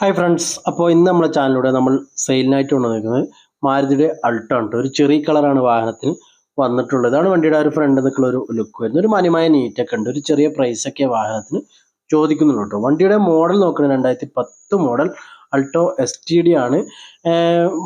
Hi friends അപ്പോൾ ഇന്ന് നമ്മുടെ ചാനലിലൂടെ നമ്മൾ സെയിലിനായിട്ട് കൊണ്ടുവന്നിരിക്കുന്നത് മാരുതിയുടെ അൾട്ടോ ആണ് ഒരു ചെറിയ കളറാണ് വാഹനത്തിൽ വന്നിട്ടുള്ളത്. ഇതാണ് വണ്ടിയുടെ ഒരു ഫ്രണ്ട് നിൽക്കുള്ള ഒരു ലുക്ക് വരുന്നത്. ഒരു മാന്യമായ നീറ്റൊക്കെ ഉണ്ട്. ഒരു ചെറിയ പ്രൈസൊക്കെ വാഹനത്തിന് ചോദിക്കുന്നുള്ളൂ കേട്ടോ വണ്ടിയുടെ മോഡൽ നോക്കുന്നത് രണ്ടായിരത്തി പത്ത് model Alto S T D ആണ്.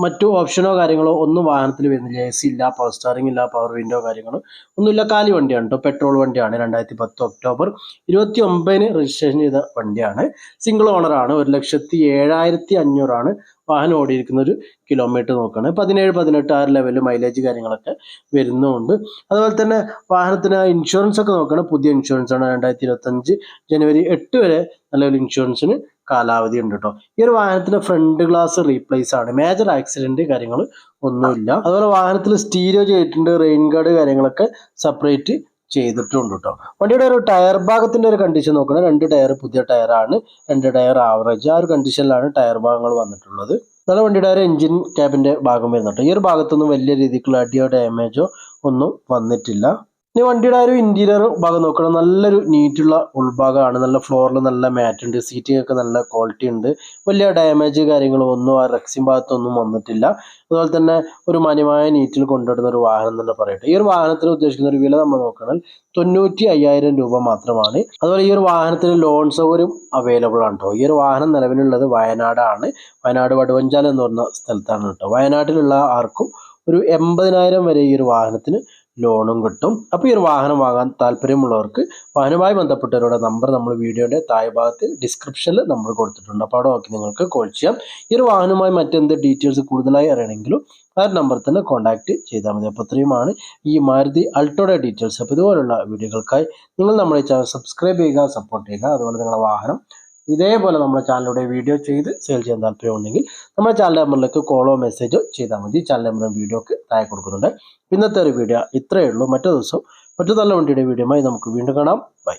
മറ്റു ഓപ്ഷനോ കാര്യങ്ങളോ ഒന്നും വാഹനത്തിൽ വരുന്നില്ല. എ സി ഇല്ല പവർ സ്റ്റാറിംഗ് ഇല്ല പവർ വിൻഡോ കാര്യങ്ങളോ ഒന്നുമില്ല. കാലി വണ്ടിയാണ് കേട്ടോ പെട്രോൾ വണ്ടിയാണ് രണ്ടായിരത്തി പത്ത് ഒക്ടോബർ ഇരുപത്തി ഒമ്പതിന് രജിസ്ട്രേഷൻ ചെയ്ത വണ്ടിയാണ്. സിംഗിൾ ഓണറാണ് ഒരു ലക്ഷത്തി ഏഴായിരത്തി അഞ്ഞൂറാണ് വാഹനം ഓടിയിരിക്കുന്ന ഒരു കിലോമീറ്റർ നോക്കുകയാണ് പതിനേഴ് പതിനെട്ട് ആറ് ലെവലിൽ മൈലേജ് കാര്യങ്ങളൊക്കെ വരുന്നുണ്ട്. അതുപോലെ തന്നെ വാഹനത്തിന് ഇൻഷുറൻസ് ഒക്കെ നോക്കുകയാണ് പുതിയ ഇൻഷുറൻസ് ആണ്. രണ്ടായിരത്തി ഇരുപത്തഞ്ച് ജനുവരി എട്ട് വരെ നല്ലൊരു ഇൻഷുറൻസിന് കാലാവധി ഉണ്ട് കേട്ടോ ഈ ഒരു വാഹനത്തിന്റെ ഫ്രണ്ട് ഗ്ലാസ് റീപ്ലേസ് ആണ്. മേജർ ആക്സിഡന്റ് കാര്യങ്ങൾ ഒന്നുമില്ല. അതുപോലെ വാഹനത്തിൽ സ്റ്റീരിയോ ചെയ്തിട്ടുണ്ട് റെയിൻ ഗാർഡ് കാര്യങ്ങളൊക്കെ സെപ്പറേറ്റ് ചെയ്തിട്ടുണ്ട് കേട്ടോ വണ്ടിയുടെ ഒരു ടയർ ഭാഗത്തിന്റെ ഒരു കണ്ടീഷൻ നോക്കണം. രണ്ട് ടയർ പുതിയ ടയർ ആണ്. രണ്ട് ടയർ ആവറേജ് ആ ഒരു കണ്ടീഷനിലാണ് ടയർ ഭാഗങ്ങൾ വന്നിട്ടുള്ളത്. നല്ല വണ്ടിയുടെ ഒരു എഞ്ചിൻ ക്യാബിന്റെ ഭാഗം വരുന്നുണ്ട് ഈ ഒരു ഭാഗത്തൊന്നും വലിയ രീതിക്കുള്ള അടിയോ ഡാമേജോ ഒന്നും വന്നിട്ടില്ല. ഇനി വണ്ടിയുടെ ഒരു ഇന്റീരിയർ ഭാഗം നോക്കണം. നല്ലൊരു നീറ്റുള്ള ഉൾഭാഗമാണ്. നല്ല ഫ്ലോറിൽ നല്ല മാറ്റ് ഉണ്ട്. സീറ്റിംഗ് ഒക്കെ നല്ല ക്വാളിറ്റി ഉണ്ട്. വലിയ ഡാമേജ് കാര്യങ്ങളോ ഒന്നും ആ റെക്സിൻ ഭാഗത്തൊന്നും വന്നിട്ടില്ല. അതുപോലെ തന്നെ ഒരു മാന്യമായ നീറ്റിൽ കൊണ്ടുവരുന്ന ഒരു വാഹനം തന്നെ പറയട്ടെ. ഈ ഒരു വാഹനത്തിന് ഉദ്ദേശിക്കുന്ന ഒരു വില നമ്മൾ നോക്കണം തൊണ്ണൂറ്റി അയ്യായിരം രൂപ മാത്രമാണ്. അതുപോലെ ഈ ഒരു വാഹനത്തിന് ലോൺ സൗകര്യം അവൈലബിൾ ആണ് കേട്ടോ ഈ ഒരു വാഹനം നിലവിലുള്ളത് വയനാടാണ്. വയനാട് വടുവഞ്ചാൽ എന്ന് പറഞ്ഞ സ്ഥലത്താണ് കേട്ടോ വയനാട്ടിലുള്ള ആർക്കും ഒരു എൺപതിനായിരം വരെ ഈ ഒരു വാഹനത്തിന് ലോണും കിട്ടും. അപ്പോൾ ഈ ഒരു വാഹനം വാങ്ങാൻ താല്പര്യമുള്ളവർക്ക് വാഹനവുമായി ബന്ധപ്പെട്ടവരുടെ നമ്പർ നമ്മൾ വീഡിയോയുടെ താഴെ ഭാഗത്ത് ഡിസ്ക്രിപ്ഷനിൽ നമ്മൾ കൊടുത്തിട്ടുണ്ട്. അപ്പോൾ അവിടെ നോക്കി നിങ്ങൾക്ക് കോൾ ചെയ്യാം. ഈ ഒരു വാഹനവുമായി മറ്റെന്ത് ഡീറ്റെയിൽസ് കൂടുതലായി അറിയണമെങ്കിലും ആ നമ്പർ തന്നെ കോൺടാക്ട് ചെയ്താൽ മതി. അപ്പോൾ ഇത്രയുമാണ് ഈ മാരുതി അൾട്ടോയുടെ ഡീറ്റെയിൽസ് അപ്പോൾ ഇതുപോലുള്ള വീഡിയോകൾക്കായി നിങ്ങൾ നമ്മുടെ ചാനൽ സബ്സ്ക്രൈബ് ചെയ്യുക സപ്പോർട്ട് ചെയ്യുക. അതുപോലെ നിങ്ങളുടെ വാഹനം ഇതേപോലെ നമ്മുടെ ചാനലിലൂടെ വീഡിയോ ചെയ്ത് സെയിൽ ചെയ്യാൻ താല്പര്യമുണ്ടെങ്കിൽ നമ്മുടെ ചാനൽ നമ്പറിലേക്ക് കോളോ മെസ്സേജോ ചെയ്താൽ മതി. ചാനൽ നമ്പറും വീഡിയോക്ക് താഴെ കൊടുക്കുന്നുണ്ട്. ഇന്നത്തെ ഒരു വീഡിയോ ഇത്രയേ ഉള്ളൂ. മറ്റു ദിവസം മറ്റു നല്ല വണ്ടിയുടെ വീഡിയോയുമായി നമുക്ക് വീണ്ടും കാണാം. ബൈ